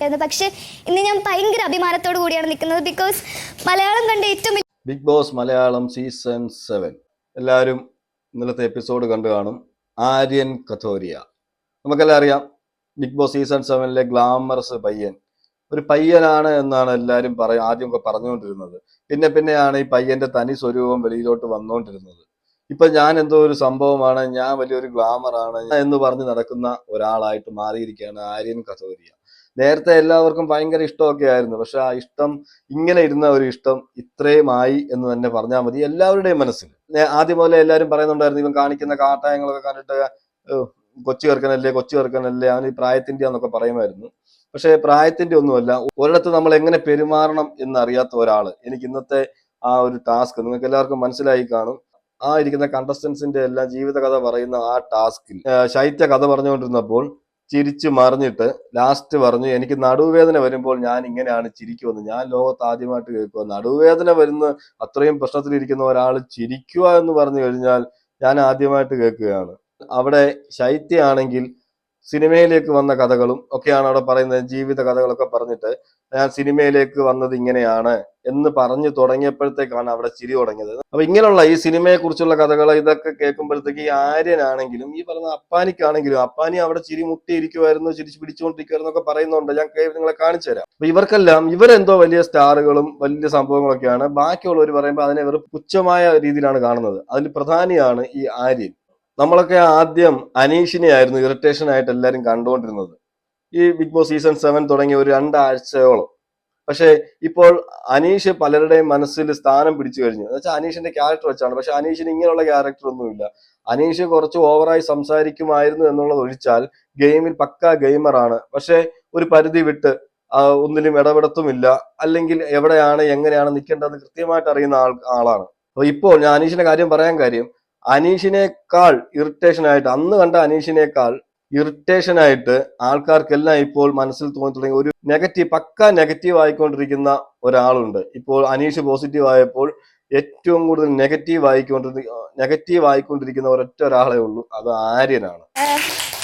എന്ന് പക്ഷേ ഇന്ന് ഞാൻ ഭയങ്കര അഭിമാനത്തോടു കൂടിയാണ് നിൽക്കുന്നത് ബിക്കോസ് മലയാളം കണ്ട ഏറ്റവും Bigg Boss Malayalam season seven എല്ലാവരും ഇന്നലത്തെ എപ്പിസോഡ് കണ്ടു കാണും. ആര്യൻ കഥോരിയ. നമുക്കെല്ലാം അറിയാം ബിഗ് ബോസ് സീസൺ സെവനിലെ ഗ്ലാമറസ് പയ്യൻ. ഒരു പയ്യനാണ് എന്നാണ് എല്ലാവരും പറയ ആദ്യമൊക്കെ പറഞ്ഞുകൊണ്ടിരുന്നത്. പിന്നെ പിന്നെയാണ് ഈ പയ്യന്റെ തനി സ്വരൂപം വെളിയിലോട്ട് വന്നുകൊണ്ടിരുന്നത്. ഇപ്പൊ ഞാൻ എന്തോ ഒരു സംഭവമാണ് ഞാൻ വലിയൊരു ഗ്ലാമറാണ് എന്ന് പറഞ്ഞ് നടക്കുന്ന ഒരാളായിട്ട് മാറിയിരിക്കുകയാണ് ആര്യൻ കഥോരിയ. നേരത്തെ എല്ലാവർക്കും ഭയങ്കര ഇഷ്ടമൊക്കെ ആയിരുന്നു. പക്ഷെ ആ ഇഷ്ടം ഇങ്ങനെ ഇരുന്ന ഒരു ഇഷ്ടം ഇത്രയും ആയി എന്ന് തന്നെ പറഞ്ഞാൽ മതി എല്ലാവരുടെയും മനസ്സിൽ. ആദ്യം മുതലേ എല്ലാവരും പറയുന്നുണ്ടായിരുന്നു ഇവൻ കാണിക്കുന്ന കാട്ടായങ്ങളൊക്കെ കണ്ടിട്ട് "ഏഹ്, കൊച്ചു ചെറുക്കനല്ലേ കൊച്ചു ചെറുക്കനല്ലേ അവൻ ഈ പ്രായത്തിന്റെ എന്നൊക്കെ പറയുമായിരുന്നു. പക്ഷെ പ്രായത്തിന്റെ ഒന്നുമല്ല ഒരിടത്ത് നമ്മൾ എങ്ങനെ പെരുമാറണം എന്ന് അറിയാത്ത ഒരാൾ എനിക്ക് ഇന്നത്തെ ആ ഒരു ടാസ്ക് നിങ്ങൾക്ക് എല്ലാവർക്കും മനസ്സിലായി കാണും. ആ ഇരിക്കുന്ന കണ്ടസ്റ്റൻസിന്റെ എല്ലാം ജീവിത കഥ പറയുന്ന ആ ടാസ്കിൽ ശൈത്യ കഥ പറഞ്ഞുകൊണ്ടിരുന്നപ്പോൾ ചിരിച്ചു മറിഞ്ഞിട്ട് ലാസ്റ്റ് പറഞ്ഞു എനിക്ക് നടുവേദന വരുമ്പോൾ ഞാൻ ഇങ്ങനെയാണ് ചിരിക്കുമെന്ന്. ഞാൻ ലോകത്ത് ആദ്യമായിട്ട് കേൾക്കുക. നടുവേദന വരുന്ന അത്രയും പ്രശ്നത്തിലിരിക്കുന്ന ഒരാൾ ചിരിക്കുക എന്ന് പറഞ്ഞു കഴിഞ്ഞാൽ ഞാൻ ആദ്യമായിട്ട് കേൾക്കുകയാണ്. അവിടെ ശൈത്യമാണെങ്കിൽ സിനിമയിലേക്ക് വന്ന കഥകളും ഒക്കെയാണ് അവിടെ പറയുന്നത്. ജീവിത കഥകളൊക്കെ പറഞ്ഞിട്ട് ഞാൻ സിനിമയിലേക്ക് വന്നത് ഇങ്ങനെയാണ്. എന്ന് പറഞ്ഞു തുടങ്ങിയപ്പോഴത്തേക്കാണ് അവിടെ ചിരി തുടങ്ങിയത്. അപ്പൊ ഇങ്ങനെയുള്ള ഈ സിനിമയെ കുറിച്ചുള്ള കഥകൾ ഇതൊക്കെ കേൾക്കുമ്പോഴത്തേക്ക് ഈ ആര്യനാണെങ്കിലും ഈ പറഞ്ഞ അപ്പാനിക്കാണെങ്കിലും അപ്പാനി അവിടെ ചിരി മുട്ടിയിരിക്കുമായിരുന്നു ചിരിച്ചു പിടിച്ചുകൊണ്ടിരിക്കുമായിരുന്നു ഒക്കെ പറയുന്നുണ്ട്. ഞാൻ നിങ്ങളെ കാണിച്ചു തരാം. അപ്പൊ ഇവർക്കെല്ലാം ഇവരെന്തോ വലിയ സ്റ്റാറുകളും വലിയ സംഭവങ്ങളൊക്കെയാണ്. ബാക്കിയുള്ളവർ പറയുമ്പോൾ അതിനെ വെറും പുച്ഛമായ രീതിയിലാണ് കാണുന്നത്. അതിൽ പ്രധാനിയാണ് ഈ ആര്യൻ. നമ്മളൊക്കെ ആദ്യം അനീഷിനെ ആയിരുന്നു ഇറിറ്റേഷൻ ആയിട്ട് എല്ലാവരും കണ്ടുകൊണ്ടിരുന്നത്. ഈ ബിഗ് ബോസ് സീസൺ സെവൻ തുടങ്ങിയ ഒരു രണ്ടാഴ്ചയോളം. പക്ഷെ ഇപ്പോൾ അനീഷ് പലരുടെയും മനസ്സിൽ സ്ഥാനം പിടിച്ചു കഴിഞ്ഞു. എന്ന് വെച്ചാൽ അനീഷിന്റെ ക്യാരക്ടർ വെച്ചാണ്. പക്ഷെ അനീഷിന് ഇങ്ങനെയുള്ള ക്യാരക്ടർ ഒന്നുമില്ല. അനീഷ് കുറച്ച് ഓവറായി സംസാരിക്കുമായിരുന്നു എന്നുള്ളത് ഒഴിച്ചാൽ ഗെയിമിൽ പക്ക ഗെയിമറാണ് പക്ഷെ ഒരു പരിധി വിട്ട് ഒന്നിലും ഇടപെടത്തുമില്ല. അല്ലെങ്കിൽ എവിടെയാണ് എങ്ങനെയാണ് നിൽക്കേണ്ടതെന്ന് കൃത്യമായിട്ട് അറിയുന്ന ആൾ ആളാണ്. അപ്പൊ ഇപ്പോൾ ഞാൻ അനീഷിന്റെ കാര്യം പറയാൻ കാര്യം അനീഷിനേക്കാൾ ഇറിറ്റേഷൻ ആയിട്ട് അന്ന് കണ്ട അനീഷിനേക്കാൾ ഇറിറ്റേഷൻ ആയിട്ട് ആൾക്കാർക്കെല്ലാം ഇപ്പോൾ മനസ്സിൽ തോന്നി തുടങ്ങി. ഒരു നെഗറ്റീവ് പക്ക നെഗറ്റീവ് ആയിക്കൊണ്ടിരിക്കുന്ന ഒരാളുണ്ട്. ഇപ്പോൾ അനീഷ് പോസിറ്റീവ് ആയപ്പോൾ ഏറ്റവും കൂടുതൽ നെഗറ്റീവ് ആയിക്കൊണ്ടിരി നെഗറ്റീവ് ആയിക്കൊണ്ടിരിക്കുന്ന ഒരൊറ്റ ഒരാളെ ഉള്ളൂ. അത് ആര്യനാണ്.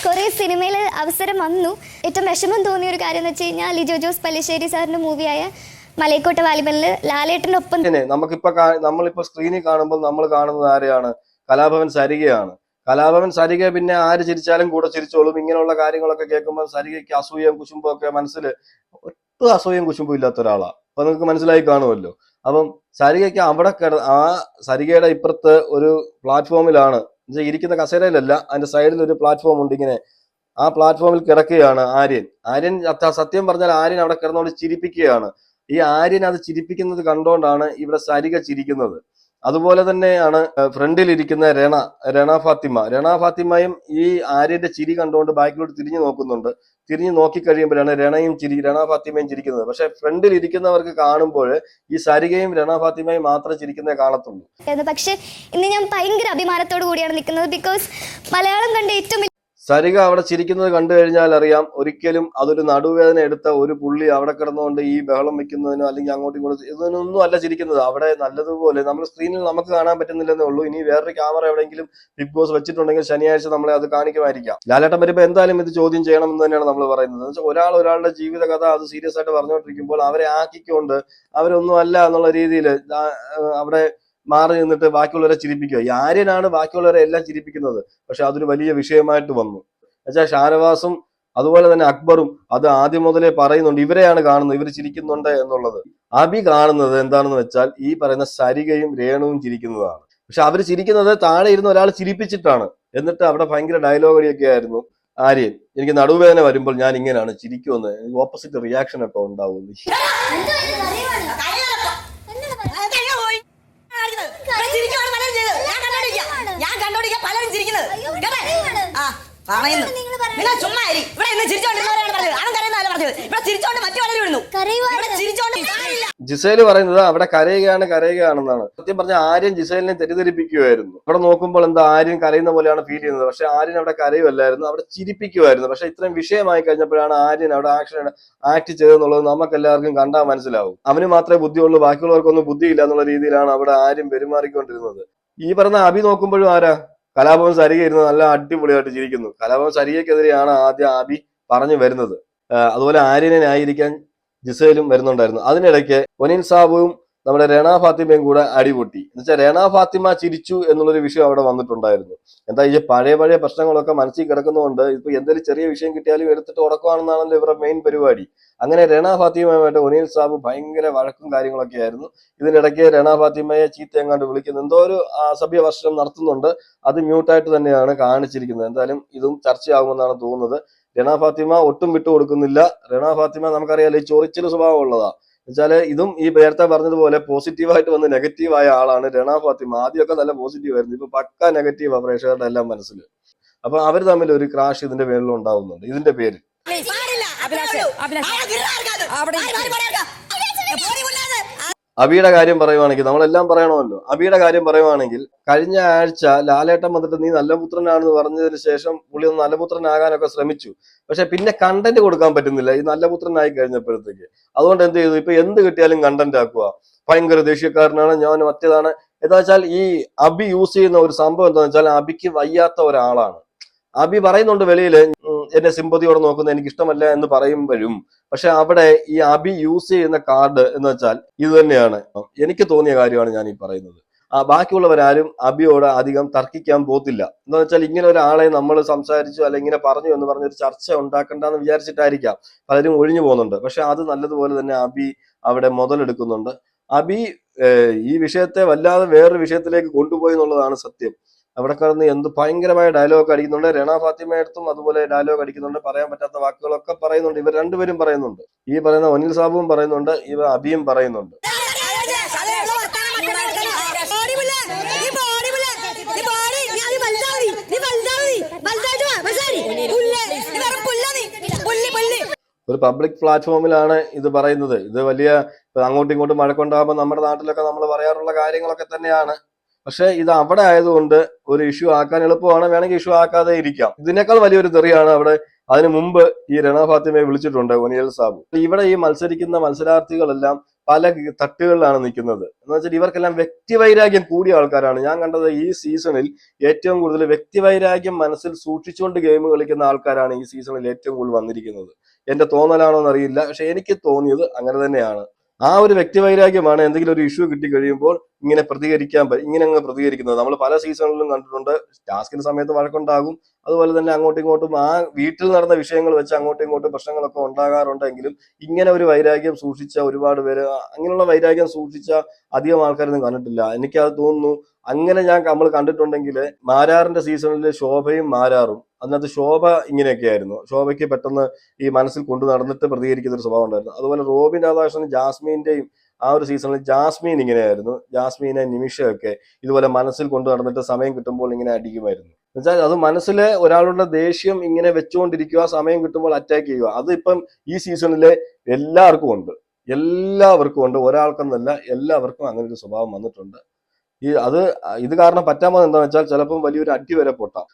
കുറേ സിനിമയിൽ അവസരം വന്നു. ഏറ്റവും വിഷമം തോന്നിയ ഒരു കാര്യം എന്ന് വെച്ച് കഴിഞ്ഞാൽ ലിജോ ജോസ് പല്ലിശ്ശേരി സാറിന്റെ മൂവിയായ മലയക്കോട്ട വാലിബലിൽ ലാലേട്ടന്റെ ഒപ്പം നമുക്കിപ്പോ നമ്മളിപ്പോ സ്ക്രീനിൽ കാണുമ്പോൾ നമ്മൾ കാണുന്നത് ആരെയാണ്? കലാഭവൻ സരികയാണ്. കലാഭവൻ സരിക പിന്നെ ആര് ചിരിച്ചാലും കൂടെ ചിരിച്ചോളും. ഇങ്ങനെയുള്ള കാര്യങ്ങളൊക്കെ കേൾക്കുമ്പോൾ സരികയ്ക്ക് അസൂയം കുശുമ്പും ഒക്കെ മനസ്സിൽ ഒട്ടും അസൂയം കുശുമ്പും ഇല്ലാത്ത ഒരാളാ. അപ്പൊ നിങ്ങൾക്ക് മനസ്സിലായി കാണുമല്ലോ. അപ്പം സരികയ്ക്ക് അവിടെ കിട ആ സരികയുടെ ഇപ്പുറത്ത് ഒരു പ്ലാറ്റ്ഫോമിലാണ്. ഇരിക്കുന്ന കസേരയിലല്ല അതിന്റെ സൈഡിൽ ഒരു പ്ലാറ്റ്ഫോം ഉണ്ട് ഇങ്ങനെ. ആ പ്ലാറ്റ്ഫോമിൽ കിടക്കുകയാണ് ആര്യൻ. ആര്യൻ സത്യം പറഞ്ഞാൽ ആര്യൻ അവിടെ കിടന്നുകൊണ്ട് ചിരിപ്പിക്കുകയാണ്. ഈ ആര്യൻ അത് ചിരിപ്പിക്കുന്നത് കണ്ടുകൊണ്ടാണ് ഇവിടെ സരിക ചിരിക്കുന്നത്. അതുപോലെ തന്നെയാണ് ഫ്രണ്ടിൽ ഇരിക്കുന്ന രണ രണ ഫാത്തിമ. രണ ഫാത്തിമയും ഈ ആര്യന്റെ ചിരി കണ്ടുകൊണ്ട് ബാക്കിലോട്ട് തിരിഞ്ഞു നോക്കുന്നുണ്ട്. തിരിഞ്ഞു നോക്കി കഴിയുമ്പോഴാണ് രണയും ചിരി രണ ഫാത്തിമയും ചിരിക്കുന്നത്. പക്ഷെ ഫ്രണ്ടിൽ ഇരിക്കുന്നവർക്ക് കാണുമ്പോൾ ഈ സരികയും രണ ഫാത്തിമയും മാത്രം ചിരിക്കുന്നേ കാണത്തുള്ളൂ. പക്ഷേ ഇന്ന് ഞാൻ ഭയങ്കര അഭിമാനത്തോടു കൂടിയാണ് നിൽക്കുന്നത്. ബിക്കോസ് മലയാളം കണ്ട ഏറ്റവും സരിക അവിടെ ചിരിക്കുന്നത് കണ്ടു കഴിഞ്ഞാൽ അറിയാം. ഒരിക്കലും അതൊരു നടുവേദന എടുത്ത ഒരു പുള്ളി അവിടെ കിടന്നുകൊണ്ട് ഈ ബഹളം വെക്കുന്നതിനോ അല്ലെങ്കിൽ അങ്ങോട്ടും ഇങ്ങോട്ടും ഇതിനൊന്നും അല്ല ചിരിക്കുന്നത്. അവിടെ നല്ലതുപോലെ നമ്മൾ സ്ക്രീനിൽ നമുക്ക് കാണാൻ പറ്റുന്നില്ലെന്നേ ഉള്ളൂ. ഇനി വേറൊരു ക്യാമറ എവിടെയെങ്കിലും ബിഗ് ബോസ് വെച്ചിട്ടുണ്ടെങ്കിൽ ശനിയാഴ്ച നമ്മളെ അത് കാണിക്കുമായിരിക്കാം. ലാലേട്ടൻ വരുമ്പോൾ എന്തായാലും ഇത് ചോദ്യം ചെയ്യണം എന്ന് തന്നെയാണ് നമ്മൾ പറയുന്നത്. ഒരാൾ ഒരാളുടെ ജീവിത കഥ അത് സീരിയസ് ആയിട്ട് പറഞ്ഞുകൊണ്ടിരിക്കുമ്പോൾ അവരെ ആക്കിക്കൊണ്ട് അവരൊന്നും അല്ല എന്നുള്ള രീതിയിൽ അവിടെ മാറി നിന്നിട്ട് ബാക്കിയുള്ളവരെ ചിരിപ്പിക്കുക. ഈ ആര്യനാണ് ബാക്കിയുള്ളവരെ എല്ലാം ചിരിപ്പിക്കുന്നത്. പക്ഷെ അതൊരു വലിയ വിഷയമായിട്ട് വന്നു. എന്നുവെച്ചാൽ ഷാനവാസും അതുപോലെ തന്നെ അക്ബറും അത് ആദ്യം മുതലേ പറയുന്നുണ്ട്. ഇവരെയാണ് കാണുന്നത്. ഇവർ ചിരിക്കുന്നുണ്ട് എന്നുള്ളത്. അബി കാണുന്നത് എന്താണെന്ന് വെച്ചാൽ ഈ പറയുന്ന സരികയും രേണുവും ചിരിക്കുന്നതാണ്. പക്ഷെ അവർ ചിരിക്കുന്നത് താഴെ ഇരുന്ന് ഒരാൾ ചിരിപ്പിച്ചിട്ടാണ്. എന്നിട്ട് അവിടെ ഭയങ്കര അടിയൊക്കെ ആയിരുന്നു ആര്യൻ. എനിക്ക് നടുവേദന വരുമ്പോൾ ഞാൻ ഇങ്ങനെയാണ് ചിരിക്കുമെന്ന്. ഓപ്പോസിറ്റ് റിയാക്ഷൻ ഒക്കെ ഉണ്ടാവും ഞാൻ കണ്ടോടിക്കാൻ പലരും ചിരിക്കുന്നത്. കേട്ടെ? ആ പറയുന്നു. നിങ്ങൾ ചുമ്മാ അരി. ഇവിടെ ഇന്ന് ചിരിച്ചോണ്ടിരുന്നവരാണ് പറഞ്ഞത്. ആണും കരയുന്നതല്ല പറഞ്ഞത്. ഇവിടെ ചിരിച്ചോണ്ട് മറ്റു പലരും ഇടുന്നു. ഇവിടെ ചിരിച്ചോണ്ട് കാര്യമില്ല. ജിസേൽ പറയുന്നത് അവിടെ കരയുകയാണ് കരയുകയാണെന്നാണ്. സത്യം പറഞ്ഞ ആര്യൻ ജിസേലിനെ തെറ്റിദ്ധരിപ്പിക്കുമായിരുന്നു അവിടെ നോക്കുമ്പോൾ എന്താ ആര്യൻ കരയുന്ന പോലെയാണ് ഫീൽ ചെയ്യുന്നത്. പക്ഷെ ആര്യൻ അവിടെ കരയുമല്ലായിരുന്നു അവിടെ ചിരിപ്പിക്കുമായിരുന്നു പക്ഷെ ഇത്രയും വിഷയമായി കഴിഞ്ഞപ്പോഴാണ് ആര്യൻ അവിടെ ആക്ഷൻ ആക്ട് ചെയ്തെന്നുള്ളത് നമുക്ക് എല്ലാവർക്കും കണ്ടാൽ മനസ്സിലാവും. അവന് മാത്രമേ ബുദ്ധിയുള്ളൂ ബാക്കിയുള്ളവർക്കൊന്നും ബുദ്ധിയില്ല എന്നുള്ള രീതിയിലാണ് അവിടെ ആര്യൻ പെരുമാറിക്കൊണ്ടിരുന്നത്. ഈ പറഞ്ഞ അഭി നോക്കുമ്പോഴും ആരാ? കലാഭവൻ സരിക ഇരുന്ന് നല്ല അടിപൊളിയായിട്ട് ചിരിക്കുന്നു. കലാഭവൻ സരികയ്ക്കെതിരെയാണ് ആദ്യം അഭി പറഞ്ഞു വരുന്നത്. അതുപോലെ ആര്യനെ ജിസേലും വരുന്നുണ്ടായിരുന്നു. അതിനിടയ്ക്ക് ഒനിൻ സാബുവും നമ്മുടെ രേണ ഫാത്തിമയും കൂടെ അടിപൊട്ടി. എന്നുവെച്ചാൽ രേണ ഫാത്തിമ ചിരിച്ചു എന്നുള്ളൊരു വിഷയം അവിടെ വന്നിട്ടുണ്ടായിരുന്നു. എന്താ ഈ പഴയ പഴയ പ്രശ്നങ്ങളൊക്കെ മനസ്സിൽ കിടക്കുന്നതുകൊണ്ട് ഇപ്പൊ എന്തെങ്കിലും ചെറിയ വിഷയം കിട്ടിയാലും എടുത്തിട്ട് ഉടക്കുവാണെന്നാണല്ലോ ഇവരുടെ മെയിൻ പരിപാടി. അങ്ങനെ രേണ ഫാത്തിമയുമായിട്ട് ഒനിൽ സാബ് ഭയങ്കര വഴക്കും കാര്യങ്ങളൊക്കെ ആയിരുന്നു. ഇതിനിടയ്ക്ക് രേണ ഫാത്തിമയെ ചീത്ത എങ്ങാണ്ട് എന്തോ ഒരു അസഭ്യ വർഷം നടത്തുന്നുണ്ട്. അത് മ്യൂട്ടായിട്ട് തന്നെയാണ് കാണിച്ചിരിക്കുന്നത്. എന്തായാലും ഇതും ചർച്ചയാകുമെന്നാണ് തോന്നുന്നത്. രണ ഫാത്തിമ ഒട്ടും വിട്ടു കൊടുക്കുന്നില്ല. രണ ഫാത്തിമ നമുക്കറിയാലോ ഈ ചൊറിച്ചിൽ സ്വഭാവം ഉള്ളതാ. എന്നുവെച്ചാൽ ഇതും ഈ നേരത്തെ പറഞ്ഞതുപോലെ പോസിറ്റീവായിട്ട് വന്ന് നെഗറ്റീവായ ആളാണ് രണ ഫാത്തിമ. ആദ്യമൊക്കെ നല്ല പോസിറ്റീവ് ആയിരുന്നു. ഇപ്പൊ പക്ക നെഗറ്റീവാ പ്രേക്ഷകരുടെ എല്ലാം മനസ്സിൽ അപ്പൊ അവർ തമ്മിൽ ഒരു ക്രാഷ് ഇതിന്റെ പേരിൽ ഉണ്ടാവുന്നുണ്ട്. ഇതിന്റെ പേര്. പാടില്ല അഭിലാഷ്, അഭിലാഷ്. അവിടെ അബിയുടെ കാര്യം പറയുവാണെങ്കിൽ നമ്മളെല്ലാം പറയണമല്ലോ. അബിയുടെ കാര്യം പറയുവാണെങ്കിൽ കഴിഞ്ഞ ആഴ്ച ലാലേട്ടൻ വന്നിട്ട് നീ നല്ല പുത്രനാണെന്ന് പറഞ്ഞതിന് ശേഷം പുള്ളി ഒന്ന് നല്ല പുത്രനാകാനൊക്കെ ശ്രമിച്ചു. പക്ഷെ പിന്നെ കണ്ടന്റ് കൊടുക്കാൻ പറ്റുന്നില്ല. ഈ നല്ല പുത്രനായി കഴിഞ്ഞപ്പോഴത്തേക്ക്. അതുകൊണ്ട് എന്ത് ചെയ്തു? ഇപ്പൊ എന്ത് കിട്ടിയാലും കണ്ടന്റ് ആക്കുക. ഭയങ്കര ദേഷ്യക്കാരനാണ്. ഞാൻ മറ്റേതാണ്. എന്താ വെച്ചാൽ ഈ അബി യൂസ് ചെയ്യുന്ന ഒരു സംഭവം എന്താണെന്ന് വെച്ചാൽ അബിക്ക് വയ്യാത്ത ഒരാളാണ്. അബി പറയുന്നുണ്ട് വെളിയിൽ എന്നെ സിമ്പതിയോടെ നോക്കുന്ന എനിക്ക് ഇഷ്ടമല്ല എന്ന് പറയുമ്പോഴും പക്ഷെ അവിടെ ഈ അബി യൂസ് ചെയ്യുന്ന കാർഡ് എന്ന് വെച്ചാൽ ഇത് തന്നെയാണ്. എനിക്ക് തോന്നിയ കാര്യമാണ് ഞാൻ ഈ പറയുന്നത്. ആ ബാക്കിയുള്ളവരാരും അബിയോട് അധികം തർക്കിക്കാൻ പോത്തില്ല എന്ന് വെച്ചാൽ ഇങ്ങനെ ഒരാളെ നമ്മൾ സംസാരിച്ചു അല്ലെങ്കിൽ ഇങ്ങനെ പറഞ്ഞു എന്ന് പറഞ്ഞൊരു ചർച്ച ഉണ്ടാക്കണ്ടെന്ന് വിചാരിച്ചിട്ടായിരിക്കാം പലരും ഒഴിഞ്ഞു പോകുന്നുണ്ട്. പക്ഷെ അത് നല്ലതുപോലെ തന്നെ അബി അവിടെ മുതലെടുക്കുന്നുണ്ട്. അബി ഈ വിഷയത്തെ വല്ലാതെ വേറൊരു വിഷയത്തിലേക്ക് കൊണ്ടുപോയി എന്നുള്ളതാണ് സത്യം. അവിടെ കിടന്ന് എന്ത് ഭയങ്കരമായ ഡയലോഗ് അടിക്കുന്നുണ്ട്. രണ ഫാത്തിമയടുത്തും അതുപോലെ ഡയലോഗ് അടിക്കുന്നുണ്ട്. പറയാൻ പറ്റാത്ത വാക്കുകളൊക്കെ പറയുന്നുണ്ട്. ഇവർ രണ്ടുപേരും പറയുന്നുണ്ട്. ഈ പറയുന്ന ഒനിൽ സാബുവും പറയുന്നുണ്ട്. ഇവ അബിയും പറയുന്നുണ്ട്. ഒരു പബ്ലിക് പ്ലാറ്റ്ഫോമിലാണ് ഇത് പറയുന്നത്. ഇത് വലിയ അങ്ങോട്ടും ഇങ്ങോട്ടും മഴക്കുണ്ടാകുമ്പോൾ നമ്മുടെ നാട്ടിലൊക്കെ നമ്മൾ പറയാറുള്ള കാര്യങ്ങളൊക്കെ തന്നെയാണ്. പക്ഷെ ഇത് അവിടെ ആയതുകൊണ്ട് ഒരു ഇഷ്യൂ ആക്കാൻ എളുപ്പമാണ്. വേണമെങ്കിൽ ഇഷ്യൂ ആക്കാതെ ഇരിക്കാം. ഇതിനേക്കാൾ വലിയൊരു തെറിയാണ് അവിടെ അതിനു മുമ്പ് ഈ രണാഫാത്തിമയെ വിളിച്ചിട്ടുണ്ട് ഒനിയൽ സാബു. ഇവിടെ ഈ മത്സരിക്കുന്ന മത്സരാർത്ഥികളെല്ലാം പല തട്ടുകളിലാണ് നിൽക്കുന്നത്. എന്ന് വെച്ചാൽ ഇവർക്കെല്ലാം വ്യക്തിവൈരാഗ്യം കൂടിയ ആൾക്കാരാണ്. ഞാൻ കണ്ടത് ഈ സീസണിൽ ഏറ്റവും കൂടുതൽ വ്യക്തിവൈരാഗ്യം മനസ്സിൽ സൂക്ഷിച്ചുകൊണ്ട് ഗെയിം കളിക്കുന്ന ആൾക്കാരാണ് ഈ സീസണിൽ ഏറ്റവും കൂടുതൽ വന്നിരിക്കുന്നത്. എന്റെ തോന്നലാണോ എന്നറിയില്ല പക്ഷെ എനിക്ക് തോന്നിയത് അങ്ങനെ തന്നെയാണ്. ആ ഒരു വ്യക്തിവൈരാഗ്യമാണ് എന്തെങ്കിലും ഒരു ഇഷ്യൂ കിട്ടി കഴിയുമ്പോൾ ഇങ്ങനെ പ്രതികരിക്കാൻ ഇങ്ങനെ അങ്ങ് പ്രതികരിക്കുന്നത്. നമ്മൾ പല സീസണിലും കണ്ടിട്ടുണ്ട്. ടാസ്കിന്റെ സമയത്ത് വഴക്കുണ്ടാകും. അതുപോലെ തന്നെ അങ്ങോട്ടും ഇങ്ങോട്ടും ആ വീട്ടിൽ നടന്ന വിഷയങ്ങൾ വെച്ച് അങ്ങോട്ടും ഇങ്ങോട്ടും പ്രശ്നങ്ങളൊക്കെ ഉണ്ടാകാറുണ്ടെങ്കിലും ഇങ്ങനെ ഒരു വൈരാഗ്യം സൂക്ഷിച്ച ഒരുപാട് പേര് അങ്ങനെയുള്ള വൈരാഗ്യം സൂക്ഷിച്ച അധികം ആൾക്കാരൊന്നും കണ്ടിട്ടില്ല. എനിക്കത് തോന്നുന്നു അങ്ങനെ ഞാൻ നമ്മൾ കണ്ടിട്ടുണ്ടെങ്കിൽ മാരാറിന്റെ സീസണിൽ ശോഭയും മാരാറും. അതിനകത്ത് ശോഭ ഇങ്ങനെയൊക്കെ ആയിരുന്നു ശോഭയ്ക്ക് പെട്ടെന്ന് ഈ മനസ്സിൽ കൊണ്ടു നടന്നിട്ട് പ്രതികരിക്കുന്ന ഒരു സ്വഭാവം ഉണ്ടായിരുന്നു. അതുപോലെ റോബിൻ രാധാകൃഷ്ണൻ ജാസ്മീന്റെയും ആ ഒരു സീസണിൽ ജാസ്മീൻ ഇങ്ങനെയായിരുന്നു. ജാസ്മീനെ നിമിഷമൊക്കെ ഇതുപോലെ മനസ്സിൽ കൊണ്ടു നടന്നിട്ട് സമയം കിട്ടുമ്പോൾ ഇങ്ങനെ അടിക്കുമായിരുന്നു. എന്നുവെച്ചാൽ അത് മനസ്സിലെ ഒരാളുടെ ദേഷ്യം ഇങ്ങനെ വെച്ചുകൊണ്ടിരിക്കുക സമയം കിട്ടുമ്പോൾ അറ്റാക്ക് ചെയ്യുക. അത് ഇപ്പം ഈ സീസണിലെ എല്ലാവർക്കും ഉണ്ട്. എല്ലാവർക്കും ഉണ്ട്. ഒരാൾക്കെന്നല്ല എല്ലാവർക്കും അങ്ങനെ ഒരു സ്വഭാവം വന്നിട്ടുണ്ട്. ഈ അത് ഇത് കാരണം പറ്റാൻ പോകുന്നത് എന്താണെന്ന് വെച്ചാൽ ചിലപ്പം വലിയൊരു അടി വരെ പൊട്ടാം.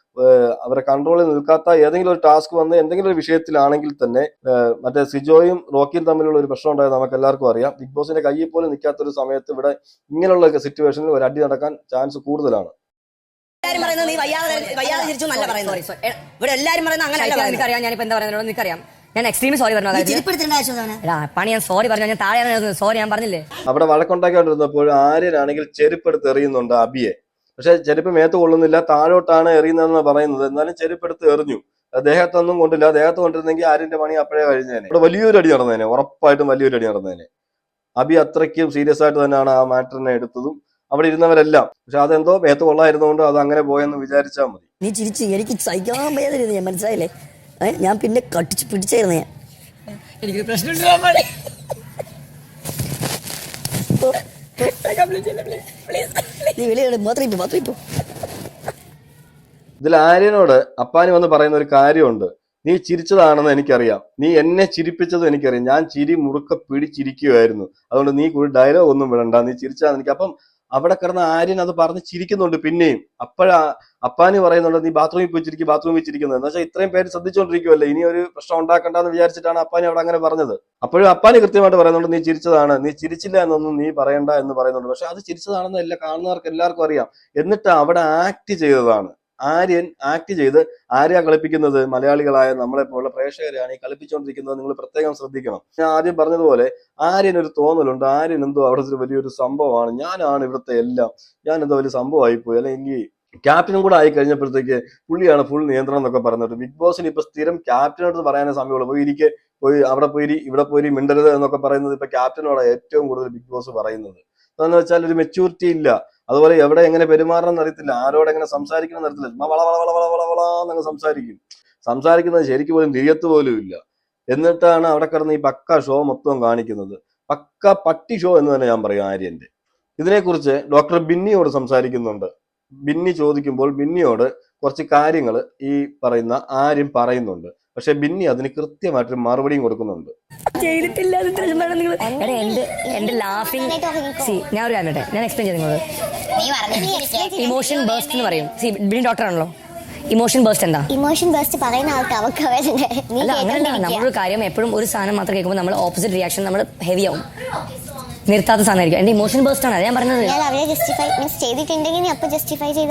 അവരെ കൺട്രോളിൽ നിൽക്കാത്ത ഏതെങ്കിലും ഒരു ടാസ്ക് വന്ന് എന്തെങ്കിലും ഒരു വിഷയത്തിലാണെങ്കിൽ തന്നെ മറ്റേ സിജോയും റോക്കിയും തമ്മിലുള്ള ഒരു പ്രശ്നം ഉണ്ടായത് നമുക്ക് എല്ലാവർക്കും അറിയാം. ബിഗ് ബോസിന്റെ കയ്യിൽ പോലും നിൽക്കാത്ത ഒരു സമയത്ത് ഇവിടെ ഇങ്ങനെയുള്ള സിറ്റുവേഷനിൽ ഒരു അടി നടക്കാൻ ചാൻസ് കൂടുതലാണ്. എല്ലാരും പറയുന്നത് നീ വയ്യാതെ വയ്യാതെ തിരിച്ചു നല്ല പറയുന്നത്. sorry. ഇവിടെ എല്ലാരും പറയുന്നത് അങ്ങനെ എനിക്കറിയാം ഞാനിപ്പോ എന്താ പറയുന്നത്? നിനക്കറിയാം ഞാൻ എക്സ്ട്രീമി സോറി പറഞ്ഞു പണി ഞാൻ സോറി പറഞ്ഞു ഞാൻ താഴെ സോറി ഞാൻ പറഞ്ഞില്ലേ? അവിടെ വഴക്കുണ്ടാക്കിക്കൊണ്ടിരുന്നപ്പോൾ ആര്യനാണെങ്കിൽ ചെരുപ്പെടുത്ത് എറിയുന്നുണ്ട് അബിയെ. പക്ഷെ ചെരുപ്പ് മേത്ത് കൊള്ളുന്നില്ല താഴോട്ടാണ് എറിയുന്നതെന്ന് പറയുന്നത്. എന്നാലും ചെരുപ്പെടുത്ത് എറിഞ്ഞു. ദേഹത്തൊന്നും കൊണ്ടില്ല. ദേഹത്ത് കൊണ്ടിരുന്നെങ്കിൽ ആര്യന്റെ പണി അപ്പോഴേ കഴിഞ്ഞേനെ. ഇവിടെ വലിയൊരു അടി നടന്നേനെ. ഉറപ്പായിട്ടും വലിയൊരു അടി നടന്നേനെ. അബി അത്രയ്ക്കും സീരിയസ് ആയിട്ട് തന്നെയാണ് ആ മാറ്ററിനെ എടുത്തതും. അവിടെ ഇരുന്നവരെല്ലാം. പക്ഷെ അതെന്തോ മേത്ത് കൊള്ളായിരുന്നതുകൊണ്ട് അത് അങ്ങനെ പോയെന്ന് വിചാരിച്ചാൽ മതി. നീ ചിരിച്ച് എനിക്ക് സഹിക്കാൻ വയ്യാതിരുന്നു ഞാൻ മനസ്സിലായില്ലേ? ഞാൻ പിന്നെ കട്ടിച്ച് പിടിച്ചായിരുന്നു ഞാൻ. എനിക്ക് പ്രശ്നമുണ്ട് നീ വെളിയുടെ മാത്രം ഇപ്പൊ മാത്രം ഇപ്പൊ ഇതിൽ ആര്യനോട് അപ്പാനി വന്ന് പറയുന്ന ഒരു കാര്യമുണ്ട്. നീ ചിരിച്ചതാണെന്ന് എനിക്കറിയാം. നീ എന്നെ ചിരിപ്പിച്ചത് എനിക്കറിയാം. ഞാൻ ചിരി മുറുക്ക പിടിച്ചിരിക്കുമായിരുന്നു അതുകൊണ്ട് നീ ഒരു ഡയലോഗ് ഒന്നും വിടണ്ട. നീ ചിരിച്ചാന്ന് എനിക്ക് അപ്പം അവിടെ കിടന്ന് ആര്യൻ അത് പറഞ്ഞ് ചിരിക്കുന്നുണ്ട്. പിന്നെയും അപ്പോഴാ അപ്പാനി പറയുന്നുണ്ട് നീ ബാത്റൂമിൽ പോയി ചിരിക്കും ബാത്റൂമിൽ ചിരിക്കുന്നത് എന്ന് വെച്ചാൽ ഇത്രയും പേര് ശ്രദ്ധിച്ചുകൊണ്ടിരിക്കുമല്ലേ ഇനി ഒരു പ്രശ്നം ഉണ്ടാക്കണ്ടെന്ന് വിചാരിച്ചിട്ടാണ് അപ്പാനി അവിടെ അങ്ങനെ പറഞ്ഞത്. അപ്പോഴും അപ്പാനി കൃത്യമായിട്ട് പറയുന്നുണ്ട് നീ ചിരിച്ചതാണ്. നീ ചിരിച്ചില്ല എന്നൊന്നും നീ പറയണ്ട എന്ന് പറയുന്നുണ്ട്. പക്ഷെ അത് ചിരിച്ചതാണെന്ന് എല്ലാ കാണുന്നവർക്ക് എല്ലാവർക്കും അറിയാം. എന്നിട്ട് അവിടെ ആക്ട് ചെയ്തതാണ്. ആര്യൻ ആക്ട് ചെയ്ത് ആരെയാ കളിപ്പിക്കുന്നത്? മലയാളികളായ നമ്മളെ പോലുള്ള പ്രേക്ഷകരെയാണ് ഈ കളിപ്പിച്ചുകൊണ്ടിരിക്കുന്നത്. നിങ്ങൾ പ്രത്യേകം ശ്രദ്ധിക്കണം. ഞാൻ ആദ്യം പറഞ്ഞതുപോലെ ആര്യൻ ഒരു തോന്നലുണ്ട്. ആര്യൻ എന്തോ അവിടുത്തെ ഒരു വലിയൊരു സംഭവമാണ്. ഞാനാണ് ഇവിടുത്തെ എല്ലാം. ഞാൻ എന്തോ വലിയ സംഭവമായി പോയി അല്ലെങ്കിൽ ക്യാപ്റ്റനും കൂടെ ആയി കഴിഞ്ഞപ്പോഴത്തേക്ക് പുള്ളിയാണ് ഫുൾ നിയന്ത്രണം എന്നൊക്കെ പറഞ്ഞിട്ട്. ബിഗ് ബോസിന് ഇപ്പൊ സ്ഥിരം ക്യാപ്റ്റനോട് പറയാനേ സമയമുള്ളൂ. പോയി ഇരിക്കെ. പോയി അവിടെ പോയി ഇവിടെ പോയി മിണ്ടരുത് എന്നൊക്കെ പറയുന്നത് ഇപ്പൊ ക്യാപ്റ്റനോടാണ് ഏറ്റവും കൂടുതൽ ബിഗ് ബോസ് പറയുന്നത്. എന്ന് വെച്ചാൽ ഒരു മെച്യൂരിറ്റി ഇല്ല. അതുപോലെ എവിടെ എങ്ങനെ പെരുമാറണം എന്നറിയത്തില്ല ആരോട് എങ്ങനെ സംസാരിക്കണം എന്നറിയത്തില്ല ചുമ്മാ വള വള വള വള വള വള സംസാരിക്കും. സംസാരിക്കുന്നത് ശരിക്കും പോലും തിരിയത്ത് പോലും ഇല്ല. എന്നിട്ടാണ് അവിടെ കിടന്ന് ഈ പക്ക ഷോ മൊത്തം കാണിക്കുന്നത്. പക്ക പട്ടി ഷോ എന്ന് തന്നെ ഞാൻ പറയും ആര്യന്റെ ഇതിനെക്കുറിച്ച് ഡോക്ടർ ബിന്നിയോട് സംസാരിക്കുന്നുണ്ട്. ബിന്നി ചോദിക്കുമ്പോൾ ബിന്നിയോട് കുറച്ച് കാര്യങ്ങൾ ഈ പറയുന്ന ആര്യം പറയുന്നുണ്ട്. പക്ഷെ ബിന്നി അതിന് കൃത്യമായിട്ടൊരു മറുപടിയും കൊടുക്കുന്നുണ്ട്. ചെയ്തിട്ടില്ല എന്റെ ഞാൻ ഒരു കാര്യം. ഞാൻ എക്സ്പ്ലെയിൻ ചെയ്ത് നിങ്ങളോട്. ഇമോഷൻ ബേസ്റ്റ് എന്ന് പറയും. സി ബിന്നി ഡോക്ടർ ആണല്ലോ. ഇമോഷൻ ബേസ്റ്റ് എന്താ? ഇമോഷൻ ബേസ്റ്റ് പറയുന്ന ആൾക്ക് അവർക്ക് നമ്മളൊരു കാര്യം എപ്പോഴും ഒരു സാധനം മാത്രം കേൾക്കുമ്പോൾ നമ്മൾ ഓപ്പോസിറ്റ് റിയാക്ഷൻ നമ്മൾ ഹെവി ആവും. നിർത്താത്ത സാധനമായിരിക്കും. എന്റെ ഇമോഷൻ ബേസ്റ്റ് ആണ്. ഞാൻ പറഞ്ഞത്.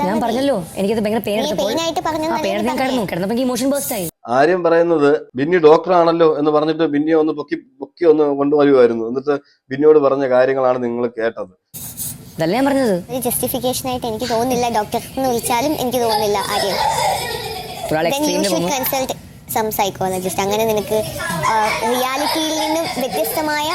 ഞാൻ പറഞ്ഞല്ലോ. എനിക്കത് ഭയങ്കര പെയിൻ ആയിട്ട് പറഞ്ഞു പെയിൻ നീ ഞാൻ കിടന്നു. കിടന്നപ്പോൾ ഇമോഷൻ ബേസ്റ്റ് ആയി. ആര്യം പറയുന്നത് ബിന്നി ഡോക്ടർ ആണല്ലോ എന്ന് പറഞ്ഞിട്ട് ബിന്നിയെ ഒന്ന് പൊക്കി പൊക്കി ഒന്ന് കൊണ്ടുവരുമായിരുന്നു എന്നിട്ട് ബിന്നിയോട് പറഞ്ഞ കാര്യങ്ങളാണ് നിങ്ങൾ കേട്ടത്. അതല്ല ഞാൻ പറഞ്ഞത്? ഒരു ജസ്റ്റിഫിക്കേഷൻ ആയിട്ട് എനിക്ക് തോന്നുന്നില്ല. ഡോക്ടർ എന്ന് വിളിച്ചാലും എനിക്ക് തോന്നുന്നില്ല ആര്യം. ഒരാൾ then you എക്സ്ട്രീമിൽ should പോകുമ്പോൾ consult some psychologist അങ്ങനെ നിനക്ക് റിയാലിറ്റിയിൽ നിന്നും വ്യത്യസ്തമായ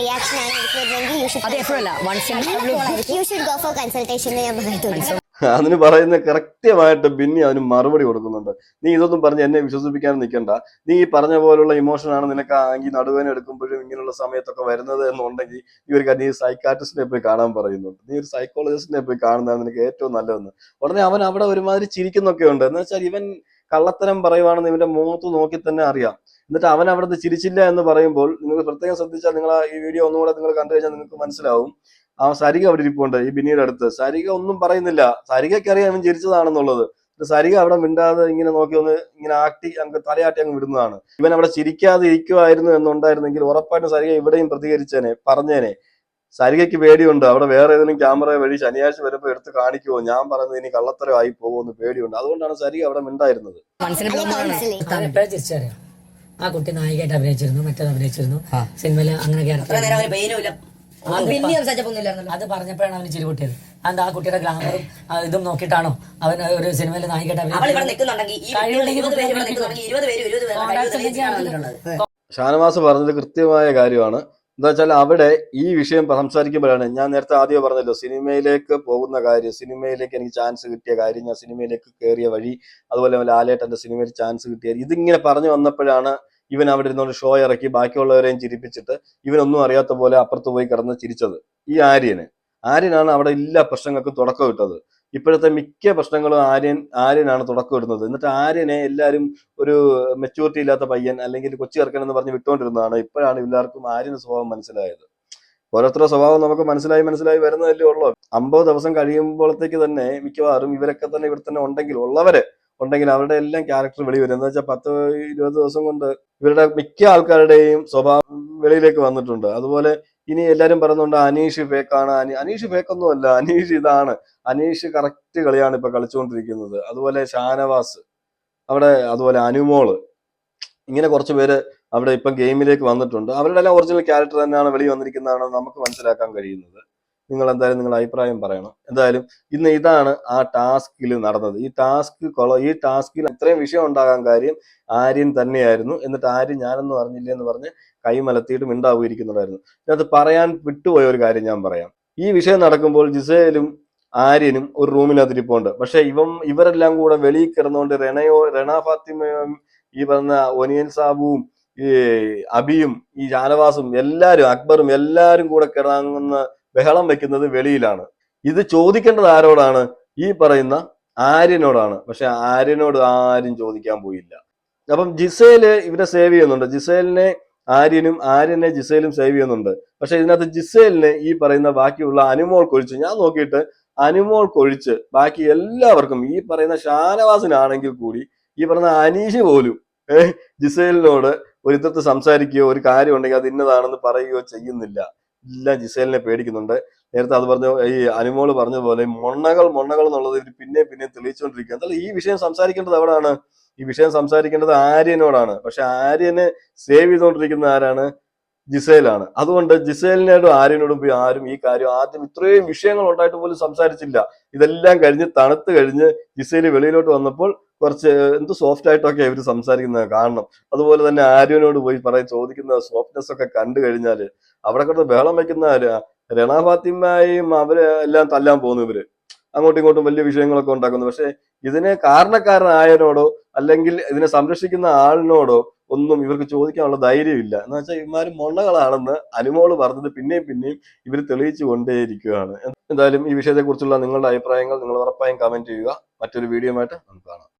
റിയാക്ഷൻ ആണ് എനിക്ക് വരുന്നതെങ്കിൽ യു അത് എപ്പോഴല്ല once should should go for consultation ഞാൻ പറയത്തുള്ളൂ അതിന് പറയുന്ന കൃത്യമായിട്ട് ബിന്നി അതിന് മറുപടി കൊടുക്കുന്നുണ്ട്. നീ ഇതൊന്നും പറഞ്ഞ് എന്നെ വിശ്വസിപ്പിക്കാൻ നിൽക്കണ്ട. നീ ഈ പറഞ്ഞ പോലുള്ള ഇമോഷനാണ് നിനക്ക് ആങ്കി നടുവേന എടുക്കുമ്പോഴും ഇങ്ങനെയുള്ള സമയത്തൊക്കെ വരുന്നത് എന്നുണ്ടെങ്കിൽ ഈ ഒരു കാര്യം നീ സൈക്കാട്രിസ്റ്റിനെ പോയി കാണാൻ പറയുന്നുണ്ട്. നീ ഒരു സൈക്കോളജിസ്റ്റിനെ പോയി കാണുന്നതാണ് നിനക്ക് ഏറ്റവും നല്ലതെന്ന്. ഉടനെ അവൻ അവിടെ ഒരുമാതിരി ചിരിക്കുന്നൊക്കെ ഉണ്ട്. എന്ന് വെച്ചാൽ ഇവൻ കള്ളത്തരം പറയുവാണെന്ന് ഇവന്റെ മുഖത്ത് നോക്കി തന്നെ അറിയാം. എന്നിട്ട് അവൻ അവിടുന്ന് ചിരിച്ചില്ല എന്ന് പറയുമ്പോൾ നിങ്ങൾ പ്രത്യേകം ശ്രദ്ധിച്ചാൽ നിങ്ങൾ ഈ വീഡിയോ ഒന്നുകൂടെ നിങ്ങൾ കണ്ടു കഴിഞ്ഞാൽ നിങ്ങൾക്ക് മനസ്സിലാവും. ആ സരിക അവിടെ ഇരിപ്പുണ്ട് ഈ ബിനിയുടെ അടുത്ത്. സരിക ഒന്നും പറയുന്നില്ല. സരികയ്ക്ക് അറിയാം അവൻ ചിരിച്ചതാണെന്നുള്ളത് സരിക അവിടെ മിണ്ടാതെ ഇങ്ങനെ നോക്കി ഒന്ന് ഇങ്ങനെ ആട്ടി അങ്ങ് തലയാട്ടി അങ്ങ് വിടുന്നതാണ്. ഇവൻ അവിടെ ചിരിക്കാതെ ഇരിക്കുമായിരുന്നു എന്നുണ്ടായിരുന്നെങ്കിൽ ഉറപ്പായിട്ടും സരിക ഇവിടെയും പ്രതികരിച്ചേനെ പറഞ്ഞേനെ. സരികയ്ക്ക് പേടിയുണ്ട്. അവിടെ വേറെ ഏതെങ്കിലും ക്യാമറ വഴി ശനിയാഴ്ച വരുമ്പോൾ എടുത്ത് കാണിക്കുമോ ഞാൻ പറയുന്നത് ഇനി കള്ളത്തരമായി പോകുമെന്ന് പേടിയുണ്ട്. അതുകൊണ്ടാണ് സരിക അവിടെ മിണ്ടായിരുന്നത്. ആ കുട്ടി നായികയായിട്ട് അഭിനയിച്ചിരുന്നു മറ്റേത് അഭിനയിച്ചിരുന്നു. സിനിമയിൽ അങ്ങനെ പിന്നെ സംസാരിച്ചപ്പോന്നില്ലായിരുന്നല്ലോ അത് പറഞ്ഞപ്പോഴാണ് അവന് ചിരി പൊട്ടിയത് അത് ആ കുട്ടിയുടെ ഗ്ലാമറും ഇതും നോക്കിയിട്ടാണോ അവൻ ഒരു സിനിമയിൽ നായികയായിട്ട് അവൾ ഇവിടെ അഭിനയിച്ചത് ഈ കുട്ടികൾ ഇരുപത് പേര് ഇവിടെ പേര് ഇരുപത് പേര് കഴിവ് ഷാനവാസ് പറഞ്ഞത് കൃത്യമായ കാര്യമാണ്. എന്താ വെച്ചാൽ അവിടെ ഈ വിഷയം സംസാരിക്കുമ്പോഴാണ് ഞാൻ നേരത്തെ ആദ്യം പറഞ്ഞല്ലോ സിനിമയിലേക്ക് പോകുന്ന കാര്യം സിനിമയിലേക്ക് എനിക്ക് ചാൻസ് കിട്ടിയ കാര്യം ഞാൻ സിനിമയിലേക്ക് കയറിയ വഴി അതുപോലെ ലാലേട്ടന്റെ സിനിമയിൽ ചാൻസ് കിട്ടിയ ഇതിങ്ങനെ പറഞ്ഞു വന്നപ്പോഴാണ് ഇവൻ അവിടെ ഇരുന്നോണ്ട് ഷോ ഇറക്കി ബാക്കിയുള്ളവരെയും ചിരിപ്പിച്ചിട്ട് ഇവനൊന്നും അറിയാത്ത പോലെ അപ്പുറത്ത് പോയി കിടന്ന് ചിരിച്ചത്. ഈ ആര്യന്. ആര്യനാണ് അവിടെ എല്ലാ പ്രശ്നങ്ങൾക്കും തുടക്കം ഇട്ടത്. ഇപ്പോഴത്തെ മിക്ക പ്രശ്നങ്ങളും ആര്യൻ ആര്യനാണ് തുടക്കം ഇടുന്നത്. എന്നിട്ട് ആര്യനെ എല്ലാവരും ഒരു മെച്ചൂരിറ്റി ഇല്ലാത്ത പയ്യൻ അല്ലെങ്കിൽ കൊച്ചു ചെറുക്കൻ പറഞ്ഞ് വിട്ടുകൊണ്ടിരുന്നതാണ് ഇപ്പോഴാണ് എല്ലാവർക്കും ആര്യന്റെ സ്വഭാവം മനസ്സിലായത്. ഓരോരുത്തരുടെ സ്വഭാവം നമുക്ക് മനസ്സിലായി മനസ്സിലായി വരുന്നതല്ലേ ഉള്ളൂ. അമ്പത് ദിവസം കഴിയുമ്പോഴത്തേക്ക് തന്നെ മിക്കവാറും ഇവരൊക്കെ തന്നെ ഇവിടെ തന്നെ ഉണ്ടെങ്കിൽ ഉള്ളവര് ഉണ്ടെങ്കിൽ അവരുടെ എല്ലാം ക്യാരക്ടർ വെളി വരും. എന്ന് വെച്ചാൽ പത്ത് ഇരുപത് ദിവസം കൊണ്ട് ഇവരുടെ മിക്ക ആൾക്കാരുടെയും സ്വഭാവം വെളിയിലേക്ക് വന്നിട്ടുണ്ട്. അതുപോലെ ഇനി എല്ലാരും പറയുന്നുണ്ട് അനീഷ് ഫേക്കാണ് അനി അനീഷ് ഫേക്കൊന്നും അല്ല. അനീഷ് ഇതാണ്. അനീഷ് കറക്റ്റ് കളിയാണ് ഇപ്പൊ കളിച്ചുകൊണ്ടിരിക്കുന്നത്. അതുപോലെ ഷാനവാസ് അവിടെ അതുപോലെ അനുമോൾ ഇങ്ങനെ കുറച്ച് പേര് അവിടെ ഇപ്പം ഗെയിമിലേക്ക് വന്നിട്ടുണ്ട്. അവരുടെ എല്ലാം ഒറിജിനൽ ക്യാരക്ടർ തന്നെയാണ് വെളി വന്നിരിക്കുന്നതാണ് നമുക്ക് മനസ്സിലാക്കാൻ കഴിയുന്നത്. നിങ്ങൾ എന്തായാലും നിങ്ങളുടെ അഭിപ്രായം പറയണം. എന്തായാലും ഇന്ന് ഇതാണ് ആ ടാസ്കിൽ നടന്നത്. ഈ ടാസ്ക് കൊള ഈ ടാസ്കിൽ ഇത്രയും വിഷയം ഉണ്ടാകാൻ കാര്യം ആര്യൻ തന്നെയായിരുന്നു. എന്നിട്ട് ആര്യൻ ഞാനൊന്നും അറിഞ്ഞില്ല എന്ന് പറഞ്ഞ് കൈമലത്തിയിട്ട് മിണ്ടാവുകയിരിക്കുന്നുണ്ടായിരുന്നു ഇതിനകത്ത് പറയാൻ വിട്ടുപോയ ഒരു കാര്യം ഞാൻ പറയാം. ഈ വിഷയം നടക്കുമ്പോൾ ജിസേലും ആര്യനും ഒരു റൂമിനകത്ത് ഇരിപ്പുണ്ട്. പക്ഷെ ഇവൻ ഇവരെല്ലാം കൂടെ വെളിയിൽ കിടന്നുകൊണ്ട് റെനയോ റെന ഫാത്തിമയും ഈ പറഞ്ഞ ഒനിയൻ സാബുവും ഈ അബിയും ഈ ജാനവാസും എല്ലാരും അക്ബറും എല്ലാരും കൂടെ കിടങ്ങുന്ന ബഹളം വെക്കുന്നത് വെളിയിലാണ്. ഇത് ചോദിക്കേണ്ടത് ആരോടാണ്? ഈ പറയുന്ന ആര്യനോടാണ്. പക്ഷെ ആര്യനോട് ആരും ചോദിക്കാൻ പോയില്ല. അപ്പം ജിസേൽ ഇവരെ സേവ് ചെയ്യുന്നുണ്ട്. ജിസേലിനെ ആര്യനും ആര്യനെ ജിസേലും സേവ് ചെയ്യുന്നുണ്ട്. പക്ഷെ ഇതിനകത്ത് ജിസേലിനെ ഈ പറയുന്ന ബാക്കിയുള്ള അനുമോൾ കൊഴിച്ച് ഞാൻ നോക്കിയിട്ട് അനുമോൾ കൊഴിച്ച് ബാക്കി എല്ലാവർക്കും ഈ പറയുന്ന ഷാനവാസിനാണെങ്കിൽ കൂടി ഈ പറയുന്ന അനീഷ് പോലും ജിസേലിനോട് ഒരു സംസാരിക്കുകയോ ഒരു കാര്യം ഉണ്ടെങ്കിൽ അത് ഇന്നതാണെന്ന് പറയുകയോ ചെയ്യുന്നില്ല. എല്ലാം ജിസേലിനെ പേടിക്കുന്നുണ്ട്. നേരത്തെ അത് പറഞ്ഞ ഈ അനുമോൾ പറഞ്ഞതുപോലെ മൊണ്ണകൾ മൊണ്ണകൾ എന്നുള്ളത് ഇവർ പിന്നെ പിന്നെ തെളിയിച്ചുകൊണ്ടിരിക്കുക എന്തായാലും ഈ വിഷയം സംസാരിക്കേണ്ടത് എവിടെയാണ് ഈ വിഷയം സംസാരിക്കേണ്ടത് ആര്യനോടാണ്. പക്ഷെ ആര്യനെ സേവ് ചെയ്തുകൊണ്ടിരിക്കുന്ന ആരാണ്? ജിസേലാണ്. അതുകൊണ്ട് ജിസേലിനോടും ആര്യനോടും പോയി ആരും ഈ കാര്യം ആദ്യം ഇത്രയും വിഷയങ്ങൾ ഉണ്ടായിട്ട് പോലും സംസാരിച്ചില്ല. ഇതെല്ലാം കഴിഞ്ഞ് തണുത്ത് കഴിഞ്ഞ് ജിസേൽ വെളിയിലോട്ട് വന്നപ്പോൾ കുറച്ച് എന്ത് സോഫ്റ്റ് ആയിട്ടൊക്കെ ഇവർ സംസാരിക്കുന്നത് കാണണം. അതുപോലെ തന്നെ ആര്യനോട് പോയി പറയാൻ ചോദിക്കുന്ന സോഫ്റ്റ്നെസ് ഒക്കെ കണ്ടു കഴിഞ്ഞാൽ അവിടെ കിടന്ന് ബഹളം വെക്കുന്ന ആരാ? രണ ഫാത്തിമയും അവർ എല്ലാം തല്ലാൻ പോകുന്നു ഇവർ. അങ്ങോട്ടും ഇങ്ങോട്ടും വലിയ വിഷയങ്ങളൊക്കെ ഉണ്ടാക്കുന്നു. പക്ഷെ ഇതിന് കാരണക്കാരനായനോടോ അല്ലെങ്കിൽ ഇതിനെ സംരക്ഷിക്കുന്ന ആളിനോടോ ഒന്നും ഇവർക്ക് ചോദിക്കാനുള്ള ധൈര്യമില്ല എന്ന് വെച്ചാൽ ഇവന്മാര് മൊണ്ണകളാണെന്ന് അനുമോൾ പറഞ്ഞത് പിന്നെയും പിന്നെയും ഇവർ തെളിയിച്ചു കൊണ്ടേയിരിക്കുകയാണ്. എന്തായാലും ഈ വിഷയത്തെക്കുറിച്ചുള്ള നിങ്ങളുടെ അഭിപ്രായങ്ങൾ നിങ്ങൾ ഉറപ്പായും കമന്റ് ചെയ്യുക. മറ്റൊരു വീഡിയോ ആയിട്ട് നമുക്ക് കാണാം.